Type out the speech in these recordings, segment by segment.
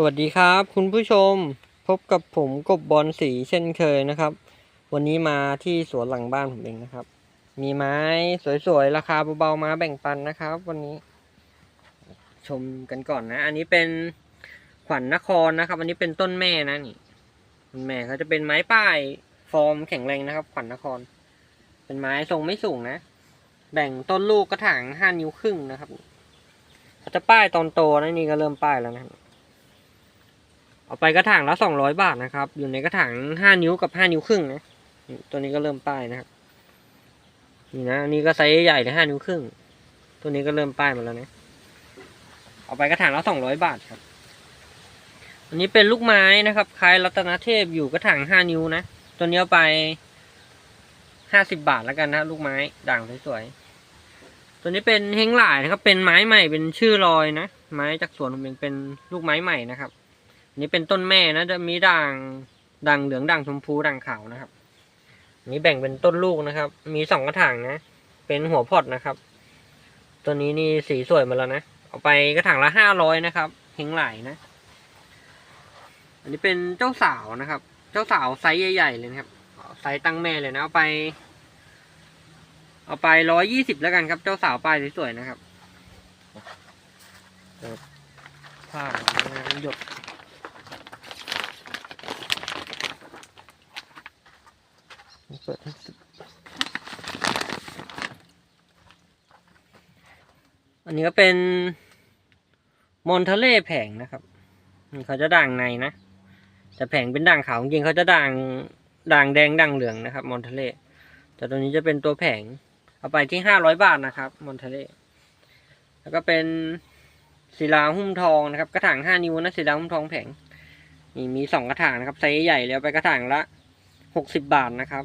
สวัสดีครับคุณผู้ชมพบกับผมกบบอลสีเช่นเคยนะครับ วันนี้มาที่สวนหลังบ้านผมเองนะครับ มีไม้สวยๆ ราคาเบาๆมาแบ่งปันนะครับ วันนี้ ชมกันก่อนนะ อันนี้เป็นขวัญนครนะครับ อันนี้เป็นต้นแม่นะนี่ต้นแม่เขาจะเป็นไม้ป้ายฟอร์มแข็งแรงนะครับ ขวัญนคร เป็นไม้ทรงไม่สูงนะ แบ่งต้นลูกกระถางห้านิ้วครึ่งนะครับเขาจะป้ายตอนโตนะนี่ก็เริ่มป้ายแล้วนะครับ เอาไปกระถางละสองร้อยบาทนะครับ อยู่ในกระถางห้านิ้วกับห้านิ้วครึ่งนะตัวนี้ก็เริ่มป้ายนะครับนี่นะอันนี้ก็ไซส์ใหญ่เลยห้านิ้วครึ่ง ตัวนี้ก็เริ่มป้ายมาแล้วนะ เอาไปกระถางละสองร้อยบาทครับ อันนี้เป็นลูกไม้นะครับ คล้ายรัตนเทพอยู่กระถางห้านิ้วนะ ตัวนี้เอาไปห้าสิบบาทแล้วกันนะลูกไม้ด่างสวยๆ ตัวนี้เป็นเฮงหลายนะครับ เป็นไม้ใหม่เป็นชื่อลอยนะ ไม้จากสวนผมเองเป็นลูกไม้ใหม่นะครับ นนี้เป็นต้นแม่นะจะมีด่างด่างเหลืองด่างชมพูด่างขาวนะครับนี้แบ่งเป็นต้นลูกนะครับ มีสองกระถางนะ เป็นหัวพอดนะครับ ตัวนี้นี่สีสวยมาแล้วนะ เอาไปกระถางละห้าร้อยนะครับเฮงไหลนะ อันนี้เป็นเจ้าสาวนะครับ เจ้าสาวไซส์ใหญ่ๆเลยนะครับ ไซส์ตั้งแม่เลยนะ เอาไป เอาไปร้อยยี่สิบแล้วกันครับ เจ้าสาวปลายสวยๆนะครับผ้าหยด เปิดอันนี้ก็เป็นมอนเทเล่แผงนะครับเขาจะด่างในนะ แต่แผงเป็นด่างขาวจริงเขาจะด่างด่างแดงด่างเหลืองนะครับมอนเทเล่แต่ตัวนี้จะเป็นตัวแผง เอาไปที่ห้าร้อยบาทนะครับมอนเทเล่แล้วก็เป็นศิลาหุ้มทองนะครับกระถางห้านิ้วนะศิลาหุ้มทองแผงมีมีสองกระถางนะครับไซส์ใหญ่แล้วไปกระถางละหกสิบบาทนะครับ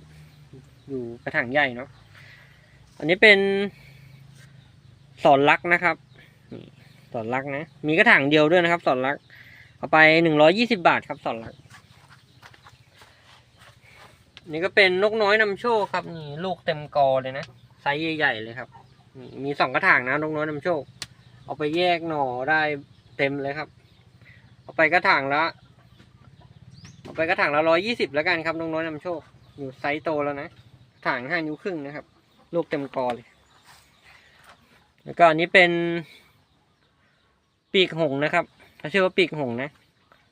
อยู่กระถางใหญ่เนาะอันนี้เป็นสอนลักนะครับสอนลักนะ มีกระถางเดียวด้วยนะครับ สอนลัก เอาไปหนึ่งร้อยี่สิบาทครับสอนลัก นี่ก็เป็นนกน้อยนำโชคครับนี่ลูกเต็มกอเลยนะไซส์ใหญ่ๆเลยครับ มีสองกระถางนะนกน้อยนำโชค เอาไปแยกหน่อได้เต็มเลยครับ เอาไปกระถางละเอาไปกระถางละร้อยี่สิบแล้วกันครับนกน้อยนำโชค อยู่ไซส์โตแล้วนะ ถางห้านิ้วครึ่งนะครับ ลูกเต็มกอเลย แล้วก็อันนี้เป็น ปีกหงนะครับเขาชื่อว่าปีกหงนะ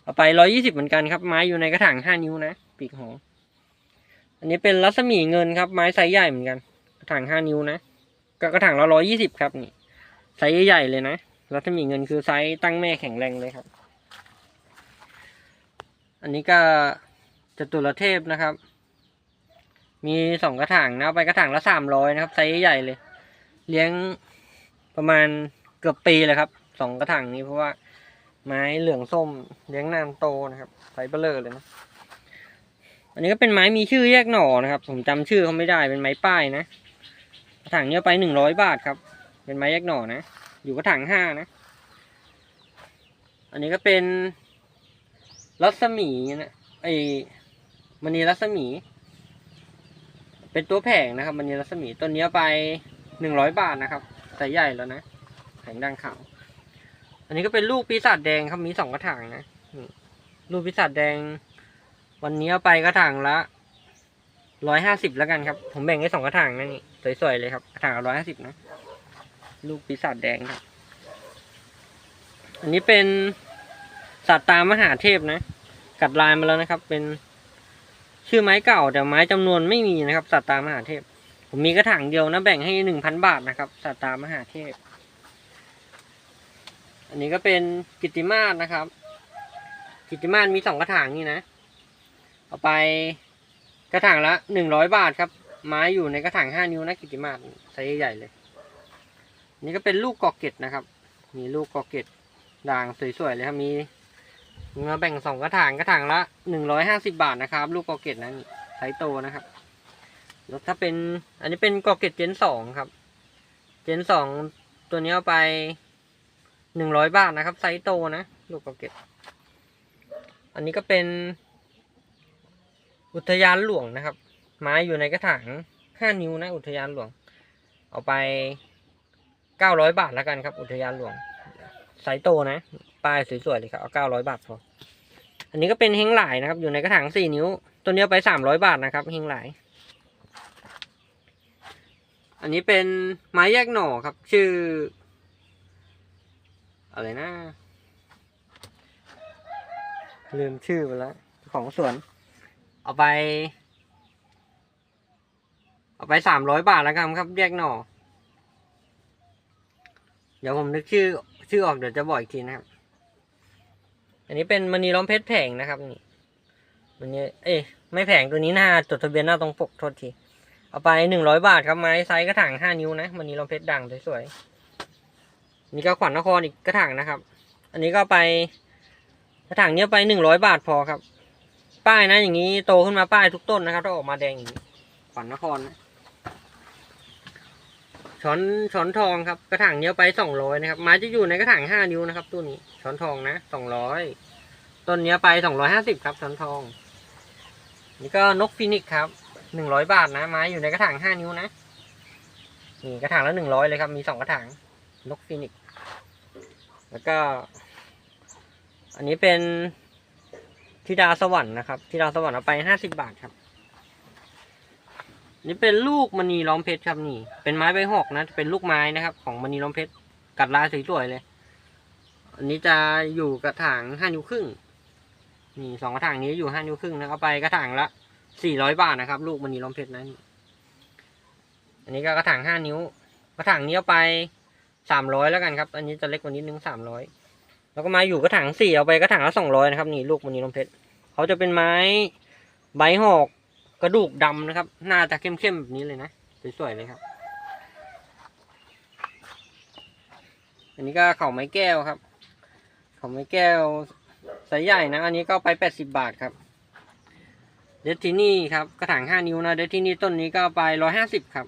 เอาไปร้อยี่สิบเหมือนกันครับ ไม้อยู่ในกระถางห้านิ้วนะ ปีกหง อันนี้เป็นรัศมีเงินครับ ไม้ไซส์ใหญ่เหมือนกัน กระถางห้านิ้วนะก็กระถางละร้อยี่สิบครับนี่ไซส์ใหญ่เลยนะ รัศมีเงินคือไซส์ตั้งแม่แข็งแรงเลยครับ อันนี้ก็จตุรเทพนะครับ มีสองกระถางนะไปกระถางละสามร้อยนะครับไซส์ใหญ่เลย เลี้ยงประมาณเกือบปีเลยครับสองกระถางนี้เพราะว่าไม้เหลืองส้มเลี้ยงนานโตนะครับไซส์เบลเลอร์เลยนะอันนี้ก็เป็นไม้มีชื่อแยกหน่อนะครับผมจำชื่อเขาไม่ได้เป็นไม้ป้ายนะกระถางนี้ไปหนึ่งร้อยบาทครับ เป็นไม้แยกหน่อนะ อยู่กระถางห้านะ อันนี้ก็เป็นรัศมีนะไอมณีรัศมี เป็นตัวแผงนะครับมันนีรัศมีต้นนี้อไปหนึ่งร้อยบาทนะครับใส่ใหญ่แล้วนะแผงดังขาวอันนี้ก็เป็นลูกปีศาจแดงครับมีสองกระถางนะลูกปีศาจแดง วันนี้เอาไปกระถางละร้อยห้าสิบแล้วกันครับ ผมแบ่งให้สองกระถางนะนี่สวยๆเลยครับกระถางละร้อยห้าสิบนะลูกปีศาจแดงครับ อันนี้เป็นสัตว์ตามหาเทพนะ กัดลายมาแล้วนะครับ เป็น ชื่อไม้เก่าแต่ไม้จำนวนไม่มีนะครับสัตตามหาเทพ ผมมีกระถางเดียวนะแบ่งให้หนึ่งพันบาทนะครับสัตตามหาเทพ อันนี้ก็เป็นกิติมาศนะครับ กิติมาศมีสองกระถางนี่นะ เอาไปกระถางละหนึ่งร้อยบาทครับ ไม้อยู่ในกระถางห้านิ้วนะกิติมาศไซส์ใหญ่เลยนนี่ก็เป็นลูกกอกเกตนะครับ มีลูกกอกเกตด่างสวยๆเลยครับมี มาแบ่งสองกระถางกระถางละหนึ่งร้อยห้าสิบาทนะครับ ลูกกอเกตนั้นไซส์โตนะครับแล้วถ้าเป็นอันนี้เป็นกอเกตเจนสองครับ เจนสองตัวนี้เอาไปหนึ่งร้อยบาทนะครับ ไซส์โตนะลูกกอเกตอันนี้ก็เป็นอุทยานหลวงนะครับ ไม้อยู่ในกระถางห้านิ้วนะ อุทยานหลวง เอาไปเก้าร้อยบาทแล้วกันครับ อุทยานหลวง ไซส์โตนะ ป้ายสวยๆเลยครับ เอาเก้าร้อยบาทพอ อันนี้ก็เป็นเฮงหลายนะครับ อยู่ในกระถางสี่นิ้ว ตัวนี้เอาไปสามร้อยบาทนะครับเฮงหลาย อันนี้เป็นไม้แยกหน่อครับ ชื่อ อะไรนะ ลืมชื่อไปแล้ว ของสวน เอาไป เอาไปสามร้อยบาทแล้วกันครับแยกหน่อ เดี๋ยวผมนึกชื่อ ชื่อออกเดี๋ยวจะบอกอีกทีนะครับ อันนี้เป็นมณีล้อมเพชรแผงนะครับนี่มันนี้ เอ้ยไม่แผงตัวนี้หน้าจดทะเบียนหน้าตรงปกโทษที เอาไปหนึ่งร้อยบาทครับไม้ไซส์กระถางห้านิ้วนะมณีล้อมเพชรด่างสวยๆนี่ก็ขวัญนครอีกกระถางนะครับ อันนี้ก็ไปกระถางเนี้ยไปหนึ่งร้อยบาทพอครับ ป้ายนะอย่างนี้โตขึ้นมาป้ายทุกต้นนะครับถ้าออกมาแดงอย่างนี้ขวัญนครนะ ช้อนช้อนทองครับกระถางเนี้ยไปสองร้อยนะครับไม้จะอยู่ในกระถางห้านิ้วนะครับตัวนี้ช้อนทองนะสองร้อยต้นเนี้ยไปสองร้อยห้าสิบครับช้อนทอง นี่ก็นกฟินิกครับหนึ่งร้อยบาทนะไม้อยู่ในกระถางห้านิ้วนะนี่กระถางละหนึ่งร้อยเลยครับมีสองกระถางนกฟินิกแล้วก็ อันนี้เป็นธิดาสวรรค์นะครับธิดาสวรรค์เอาไปห้าสิบบาทครับ นี่เป็นลูกมณีล้อมเพชรครับนี่ เป็นไม้ใบหอกนะเป็นลูกไม้นะครับ ของมณีล้อมเพชรกัดลายสวยๆเลย อันนี้จะอยู่กระถางห้านิ้วครึ่ง นี่สองกระถางนี้อยู่ห้านิ้วครึ่งนะเอาไปกระถางละสี่ร้อยบาทนะครับ ลูกมณีล้อมเพชรนะนี่อันนี้ก็กระถางห้านิ้ว กระถางนี้เอาไปสามร้อยแล้วกันครับ อันนี้จะเล็กกว่านิดนึงสามร้อยแล้วก็มาอยู่กระถางสี่เอาไปกระถางละสองร้อยนะครับ นี่ลูกมันนี้ลมเพชรเขาจะเป็นไม้ใบหอก กระดูกดำนะครับ หน้าจะเข้มๆแบบนี้เลยนะ สวยๆเลยครับ อันนี้ก็เขาไม้แก้วครับ เขาไม้แก้วไซส์ใหญ่นะ อันนี้ก็ไปแปดสิบบาทครับ เดทที่นี่ครับ กระถางห้านิ้วนะ เดทที่นี่ต้นนี้ก็ไปร้อยห้าสิบครับ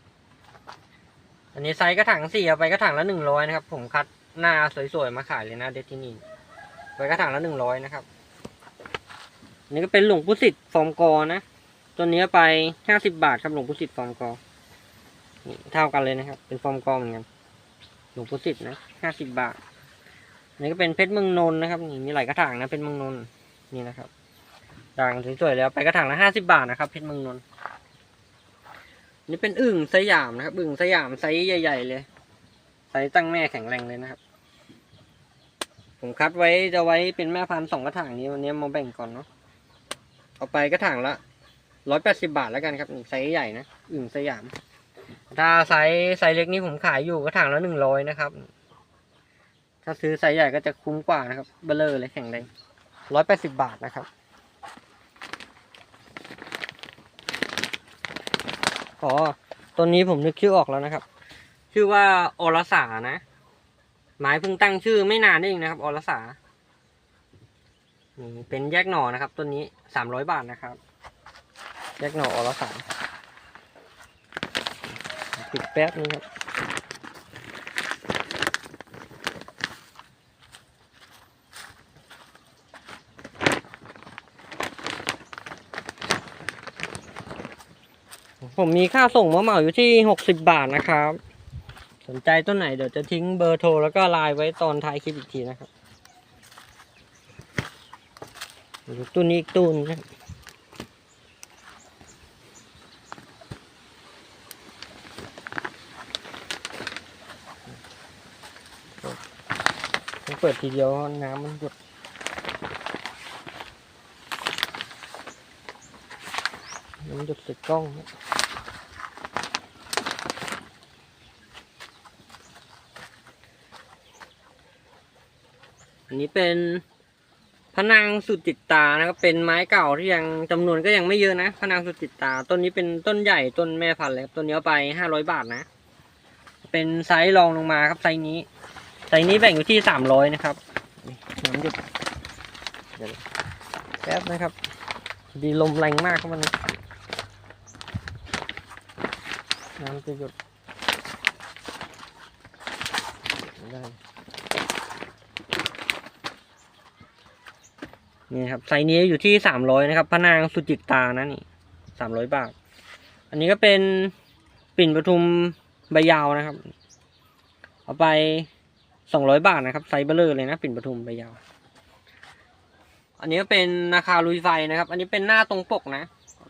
อันนี้ไซส์กระถางสี่เอาไปกระถางละหนึ่งร้อยนะครับ ผมคัดหน้าสวยๆมาขายเลยนะ เดทที่นี่ไปกระถางละหนึ่งร้อยนะครับนนี้ก็เป็นหลวงปู่สิทธิ์ฟอร์มกอนะ ตัวนี้ไปห้าสิบบาทครับหลวงปู่สิทธิ์ฟอร์มกอนี่เท่ากันเลยนะครับ เป็นฟอร์มกอเหมือนกันหลวงปู่สิทธิ์นะห้าสิบบาทอันนี้ก็เป็นเพชรเมืองนนนะครับนี่มีหลายกระถางนะเป็นเมืองนนนี่นะครับด่างสวยๆแล้วไปกระถางละห้าสิบาทนะครับเพชรเมืองนนนี่เป็นอึ่งสยามนะครับอึ่งสยามไซส์ใหญ่ ๆ เลยไซส์ตั้งแม่แข็งแรงเลยนะครับ ผมคัดไว้จะไว้เป็นแม่พันธุ์สองกระถางนี้วันนี้มาแบ่งก่อนเนาะเอาไปกระถางละ ร้อยแปดสิบาทแล้วกันครับไซส์ใหญ่นะอึ่งสยาม ถ้าไซส์ไซส์เล็กนี่ผมขายอยู่กระถางละหนึ่งร้อยนะครับ ถ้าซื้อไซส์ใหญ่ก็จะคุ้มกว่านะครับเบลเลอร์เลยแข็งแรงร้อยแปดสิบาทนะครับอ๋อตัวนี้ผมนึกชื่อออกแล้วนะครับ ชื่อว่าอรสานะหมายเพิ่งตั้งชื่อไม่นานนี่เองนะครับอรสานี่เป็นแยกหน่อนะครับต้นนี้สามร้อยบาทนะครับ แยกหน่ออรสาปิดแป๊บนึงครับผมมีค่าส่งมะเหมาอยู่ที่หกสิบบาทนะครับ สนใจต้นไหนเดี๋ยวจะทิ้งเบอร์โทรแล้วก็ไลน์ไว้ตอนท้ายคลิปอีกทีนะครับตู้นี้อีกตู้นึงนะต้อง เปิดทีเดียวน้ำมันหยดน้ำมันหยดใส่กล้องนะอันนี้เป็นพนางสุดจิตตานะครับ เป็นไม้เก่าที่ยังจำนวนก็ยังไม่เยอะนะพนางสุดจิตตา ต้นนี้เป็นต้นใหญ่ต้นแม่พันธุ์เลยครับต้นนี้เอาไปห้าร้อยบาทนะ เป็นไซส์รองลงมาครับไซส์นี้ ไซส์นี้แบ่งอยู่ที่สามร้อยนะครับนี่น้ำหยุดเดี๋ยวแป๊บนะครับ ดีลมแรงมากครับวันนี้น้ำจะหยุดไม่ได้นี่ครับไซส์นี้อยู่ที่สามร้อยนะครับพระนางสุจิตตานะนี่สามร้อยบาท อันนี้ก็เป็นปิ่นปทุมใบยาวนะครับ เอาไป สองร้อยบาทนะครับไซส์เบลเลอร์เลยนะปิ่นปทุมใบยาว อันนี้ก็เป็นราคาลุยไฟนะครับ อันนี้เป็นหน้าตรงปกนะ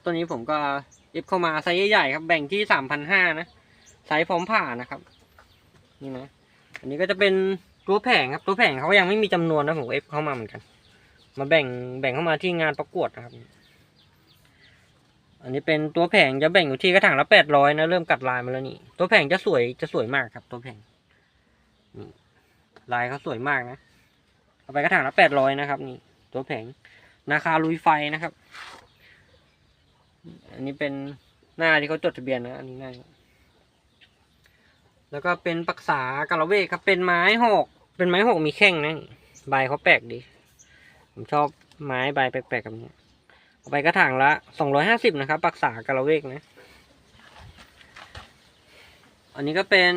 ตัวนี้ผมก็เอฟเข้ามาไซส์ใหญ่ๆครับแบ่งที่สามพันห้านะไซส์พร้อมผ่านะครับ นี่นะ อันนี้ก็จะเป็นตัวแผงครับตัวแผงเขายังไม่มีจำนวนนะผมเอฟเข้ามาเหมือนกัน มาแบ่งแบ่งเข้ามาที่งานประกวดนะครับ อันนี้เป็นตัวแผงจะแบ่งอยู่ที่กระถางละแปดร้อยนะเริ่มกัดลายมาแล้วนี่ตัวแผงจะสวยจะสวยมากครับ ตัวแผง ลายเขาสวยมากนะ เอาไปกระถางละแปดร้อยนะครับ นี่ ตัวแผงราคาลุยไฟนะครับ อันนี้เป็นหน้าที่เขาจดทะเบียนนะ อันนี้หน้าแล้วก็เป็นปักษากะละเวกครับ เป็นไม้หอก เป็นไม้หอกมีแข้งนะใบเขาแปลกดี ผมชอบไม้ใบแปลกๆแบบนี้เอาไปกระถางละสองร้อยห้าสิบนะครับ ปักษากะละเวกนะ อันนี้ก็เป็น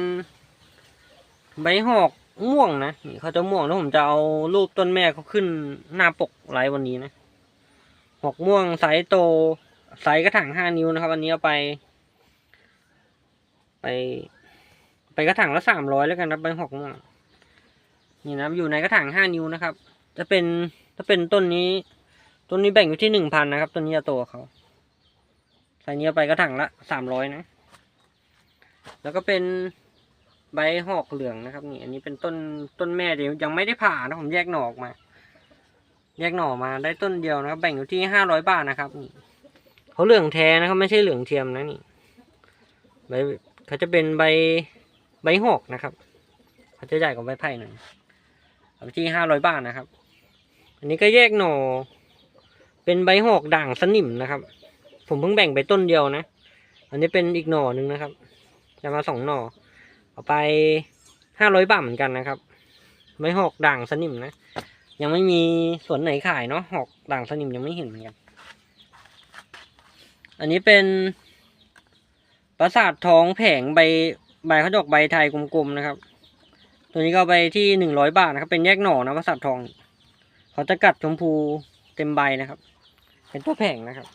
ใบหอก ม่วงนะนี่เขาจะม่วงแล้วผมจะเอารูปต้นแม่เขาขึ้นหน้าปกไลฟ์วันนี้นะหอกม่วงไซส์โตไซส์กระถางห้านิ้วนะครับอันนี้เอาไป ไป ไปกระถางละสามร้อยแล้วกันนะใบหอกม่วงนี่นะอยู่ในกระถางห้านิ้วนะครับ จะเป็นถ้าเป็นต้นนี้ต้นนี้แบ่งอยู่ที่หนึ่งพันนะครับต้นนี้จะโตเขาไซส์นี้เอาไปกระถางละสามร้อยนะ แล้วก็เป็น ใบหอกเหลืองนะครับ นี่ อันนี้เป็นต้นต้นแม่เดียวยังไม่ได้ผ่านะผมแยกหน่อออกมา แยกหน่อมาได้ต้นเดียวนะครับ แบ่งอยู่ที่ห้าร้อยบาทนะครับ นี่เขาเหลืองแท้นะครับ ไม่ใช่เหลืองเทียมนะนี่ใบเขาจะเป็นใบใบหอกนะครับเขาจะใหญ่กว่าใบไผ่หน่อยเอาที่ห้าร้อยบาทนะครับ อันนี้ก็แยกหน่อ เป็นใบหอกด่างสนิมนะครับ ผมเพิ่งแบ่งไปต้นเดียวนะ อันนี้เป็นอีกหน่อหนึ่งนะครับ จะมาสองหน่อ เอาไปห้าร้อยบาทเหมือนกันนะครับใบหอกด่างสนิมนะ ยังไม่มีสวนไหนขายเนาะหอกด่างสนิมยังไม่เห็นเหมือนกัน อันนี้เป็นปราสาททองแผงใบใบขาดอกใบไทยกลมๆนะครับ ตัวนี้ก็ไปที่หนึ่งร้อยบาทนะครับ เป็นแยกหน่อนะปราสาททองเขาจะกัดชมพูเต็มใบนะครับ เป็นตัวแผงนะครับ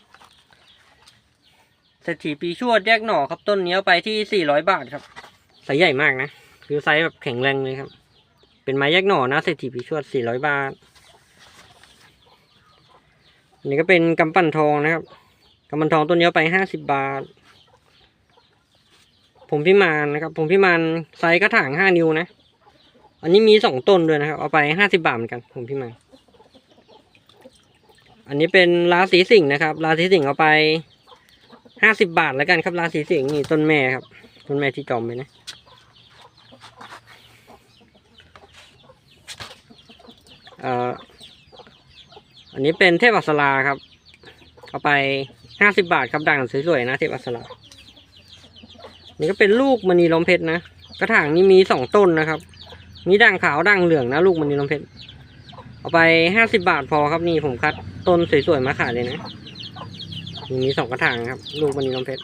เศรษฐีปีชวดแยกหน่อครับต้นนี้เอาไปที่สี่ร้อยบาทครับ ส์ใหญ่มากนะ คือไซส์แบบแข็งแรงเลยครับ เป็นไม้แยกหน่อนะเศรษฐีปีชวดสี่ร้อยบาทอันนี้ก็เป็นกำปั้นทองนะครับกำปั้นทองต้นนี้ไปห้าสิบบาท ผมพิมานนะครับ ผมพิมานไซส์กระถางห้านิ้วนะ อันนี้มีสองต้นด้วยนะครับ เอาไปห้าสิบาทเหมือนกัน ผมพิมานอันนี้เป็นราศีสิงห์นะครับราศีสิงห์เอาไปห้าสิบาทแล้วกันครับราศีสิงห์นี่ต้นแม่ครับต้นแม่ที่จอมไปนะ อ่ออันนี้เป็นเทพอัสราครับ เอาไปห้าสิบาทครับด่างสวยๆนะเทพอัสรานี่ก็เป็นลูกมณีล้อมเพชรนะกระถางนี้มีสองต้นนะครับ มีด่างขาวด่างเหลืองนะลูกมณีล้อมเพชรเอาไปห้าสิบาทพอครับนี่ผมคัดต้นสวยๆมาขายเลยนะนี่มีสองกระถางครับ ลูกมณีล้อมเพชร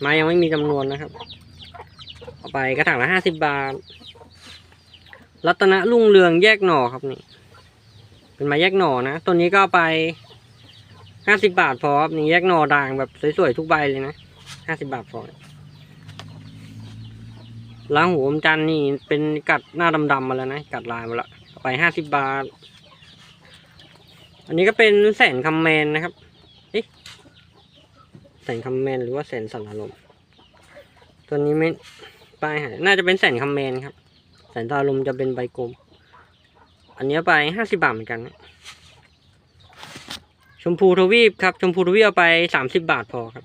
ไม้ยังไม่มีจำนวนนะครับ เอาไปกระถางละห้าสิบาท รัตนะรุ่งเรืองแยกหน่อครับนี่ เป็นไม้แยกหน่อนะต้นนี้ก็ไปห้าสิบบาทพอครับนี่แยกหน่อด่างแบบสวยๆทุกใบเลยนะห้าสิบาทพอล้างหูอมจันนี่เป็นกัดหน้าดำๆมาแล้วนะกัดลายมาแล้วไปห้าสิบบาท อันนี้ก็เป็นแสนคำแมนนะครับเอ๊ะแสนคำแมนหรือว่าแสนสันอารมณ์ตัวนี้ไม่ป้ายหายน่าจะเป็นแสนคำแมนครับแสนตาลมณ์จะเป็นใบกลม อันนี้ไปห้าสิบาทเหมือนกัน ชมพูทวีปครับ ชมพูทวีปเอาไปสามสิบาทพอครับ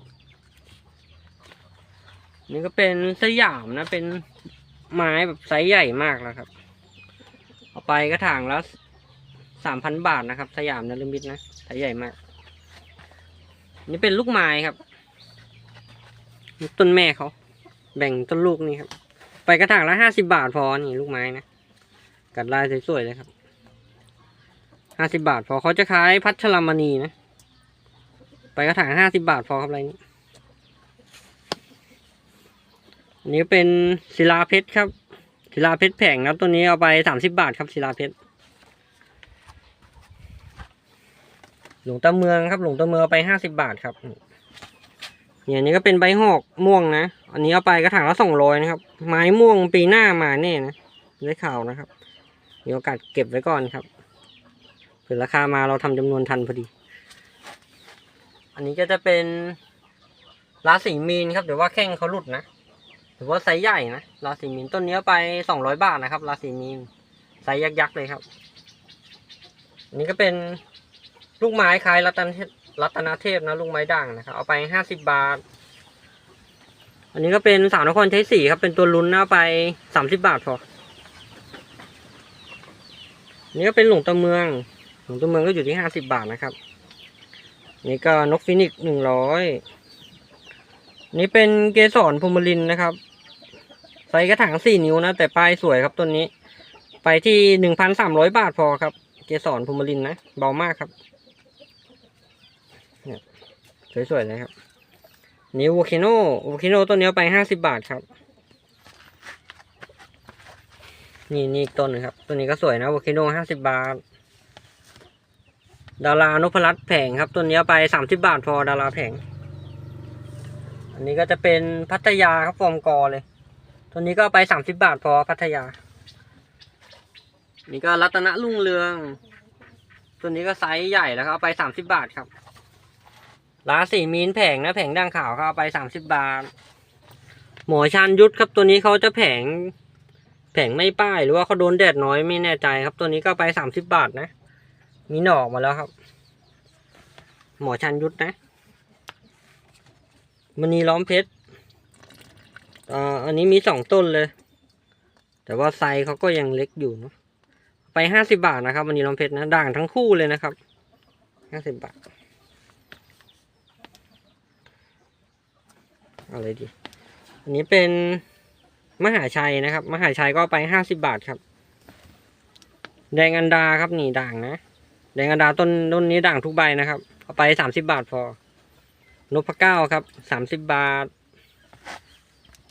นี่ก็เป็นสยามนะ เป็นไม้แบบไซส์ใหญ่มากแล้วครับ เอาไปกระถางละสามพันบาทนะครับ สยามนลมิตนะไซส์ใหญ่มาก นี่เป็นลูกไม้ครับ ต้นแม่เขา แบ่งต้นลูกนี่ครับ ไปกระถางละห้าสิบาทพอนี่ลูกไม้นะกัดลายสวยๆเลยครับ ห้าสิบาท พอเขาจะขายพัชรมณีนะ ไปกระถางห้าสิบาทพอครับอะไรนี้อันนี้เป็นศิลาเพชรครับ ศิลาเพชรแผงครับตัวนี้เอาไปสามสิบาทครับศิลาเพชรหลวงตาเมืองครับ หลวงตาเมืองเอาไปห้าสิบาทครับเนี่ยนนี้ก็เป็นใบหอกม่วงนะ อันนี้เอาไปกระถางละสองร้อยนะครับ ไม้ม่วงปีหน้ามาแน่นะได้ข่าวนะครับ มีโอกาสเก็บไว้ก่อนครับ เผื่อราคามาเราทำจำนวนทันพอดี อันนี้ก็จะเป็นราสีมีนครับเดี๋ยวว่าแข้งเขาหลุดนะถือว่าไซส์ใหญ่นะราสีมีนต้นเนี้ไปสองร้อยบาทนะครับราสีมีนไซส์ยักษ์ๆเลยครับอันนี้ก็เป็นลูกไม้คล้ายรัตนเทพรัตนเทพนะลูกไม้ด่างนะครับเอาไปห้าสิบบาท อันนี้ก็เป็นสาวนครใช้สีครับ เป็นตัวลุ้นนะเอาไปสามสิบบาทพออันนี้ก็เป็นหลวงตะเมือง หลวงตะเมืองก็อยู่ที่ห้าสิบาทนะครับ นี่ก็นกฟินิกหนึ่งร้อยนี่เป็นเกสรพรมลินนะครับใส่กระถางสี่นิ้วนะ แต่ปลายสวยครับต้นนี้ ไปที่หนึ่งพันสามร้อยบาทพอครับ เกสรพรมลินนะเบามากครับเนี่ยสวยๆเลยครับนี่ว o คโนว o คโนต้นนี้อไปห้าสิบาทครับ นี่นี่อีกต้นหนึงครับ ต้นนี้ก็สวยนะว o คโนห้าสิบาท ดารานพรัตน์แผงครับต้นนี้ไปสามสิบาทพอดาราแผง อันนี้ก็จะเป็นพัทยาครับฟอร์มกอเลยต้นนี้ก็ไปสามสิบาทพอพัทยา นี่ก็รัตนรุ่งเรือง ตัวนี้ก็ไซส์ใหญ่แล้วครับไปสามสิบาทครับร้านสีมีนแผงนะแผงด่างขาวครับไปสามสิบบาท หมอชานยุทธครับตัวนี้เขาจะแผง แผงไม่ป้ายหรือว่าเขาโดนแดดน้อยไม่แน่ใจครับ ตัวนี้ก็ไปสามสิบบาทนะ มีหนอกมาแล้วครับ หมอชานยุทธนะมันนีล้อมเพชรอ่าอันนี้มีสองต้นเลย แต่ว่าไซส์เขาก็ยังเล็กอยู่เนอะไปห้าสิบาทนะครับมันนีล้อมเพชรนะด่างทั้งคู่เลยนะครับห้าสิบบาทเอาเลยดีอันนี้เป็นมหาชัยนะครับ มหาชัยก็ไปห้าสิบาทครับ แดงอันดาครับนี่ด่างนะ แดงอันดาต้นต้นนี้ด่างทุกใบนะครับ เอาไปสามสิบาทพอนพเก้าครับสามสิบบาท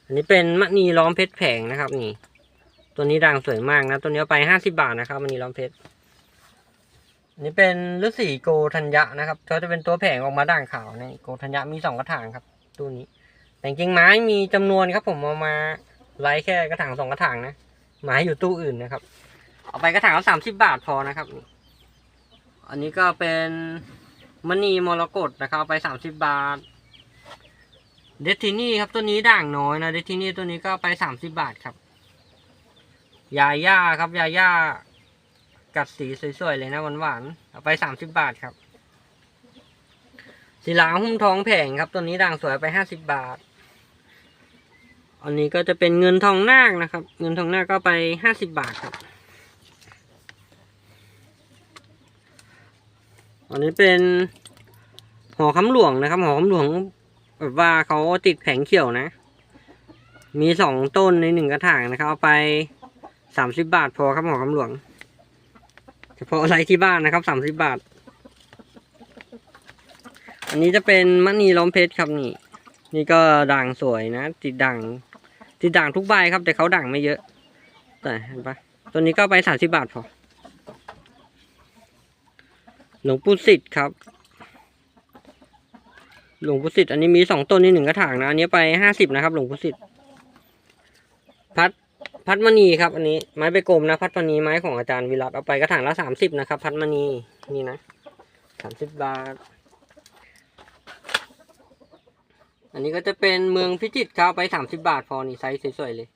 อันนี้เป็นมะนีล้อมเพชรแผงนะครับ นี่ ตัวนี้ด่างสวยมากนะ ตัวนี้เอาไปห้าสิบาทนะครับมะนีล้อมเพชรอันนี้เป็นฤาษีโกธัญญะนะครับก็จะเป็นตัวแผงออกมาด่างขาวนี่โกธัญญะมีสองกระถางครับตัวนี้ แต่จริงไม้มีจำนวนครับ ผมเอามาไล่แค่กระถางสองกระถางนะไม้อยู่ตู้อื่นนะครับ เอาไปกระถางละสามสิบบาทพอนะครับ อันนี้ก็เป็นมณีมรกตนะครับไปสามสิบบาท เดทินี่ครับตัวนี้ด่างน้อยนะเดทินี่ตัวนี้ก็ไปสามสิบบาทครับ ยาย่าครับยาย่ากัดสีสวยๆเลยนะหวานๆเอาไปสามสิบบาทครับศิลาหุ้มทองแผงครับ ตัวนี้ด่างสวยไปห้าสิบบาท อันนี้ก็จะเป็นเงินทองนาคนะครับ เงินทองนาคก็ไปห้าสิบบาทครับ อันนี้เป็นหอคำหลวงนะครับ หอคำหลวงแบบว่าเขาติดแผงเขียวนะ มีสองต้นในหนึ่งกระถางนะครับเอาไปสามสิบบาทพอครับหอคำหลวง เฉพาะอะไรที่บ้านนะครับสามสิบบาท อันนี้จะเป็นมณีล้อมเพชรครับนี่ นี่ก็ด่างสวยนะ ติดด่างติดด่างทุกใบครับ แต่เขาด่างไม่เยอะ แต่เห็นปะตัวนี้ก็ไปสามสิบาทพอ หลวงปู่สิทธิ์ครับ หลวงปู่สิทธิ์อันนี้มีสองต้นนี่หนึ่งกระถางนะ อันนี้ไปห้าสิบนะครับ หลวงปู่สิทธิ์พัดพัดมณีครับ อันนี้ไม้ไปกลมนะ พัดมณีไม้ของอาจารย์วิรัตเอาไปกระถางละสามสิบนะครับ พัดมณีนี่นะสามสิบบาท อันนี้ก็จะเป็นเมืองพิจิตรครับไปสามสิบาทพอนี่ไซส์สวยๆเลย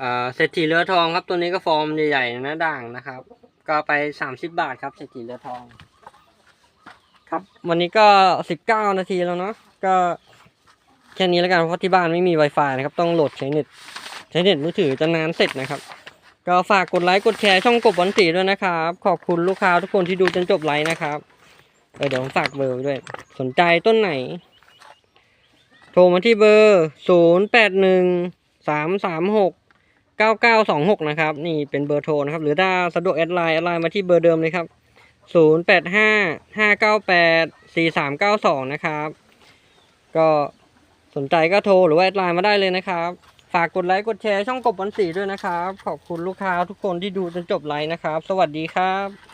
อ่าเศรษฐีเรือทองครับตัวนี้ก็ฟอร์มใหญ่ๆนะด่างนะครับ ก็ไปสามสิบบาทครับเศรษฐีเรือทอง ครับ วันนี้ก็สิบเก้านาทีแล้วเนาะก็แค่นี้แล้วกันเพราะที่บ้านไม่มี Wi-Fi นะครับ ต้องโหลดใช้เน็ตใช้เน็ตมือถือจะนานเสร็จนะครับ ก็ฝากกดไลค์กดแชร์ช่องกบวันสีด้วยนะครับ ขอบคุณลูกค้าทุกคนที่ดูจนจบไลค์นะครับเเดี๋ยวผมฝากเบอร์ด้วย สนใจต้นไหน โทรมาที่เบอร์ศูนย์แปด 9926 นะครับ นี่เป็นเบอร์โทรนะครับ หรือถ้าสะดวกแอดไลน์แอดไลน์มาที่เบอร์เดิมเลยครับ 0855984392 นะครับ ก็สนใจก็โทรหรือว่าแอดไลน์มาได้เลยนะครับ ฝากกดไลค์กดแชร์ช่องกบวันสีด้วยนะครับ ขอบคุณลูกค้าทุกคนที่ดูจนจบไลค์นะครับ สวัสดีครับ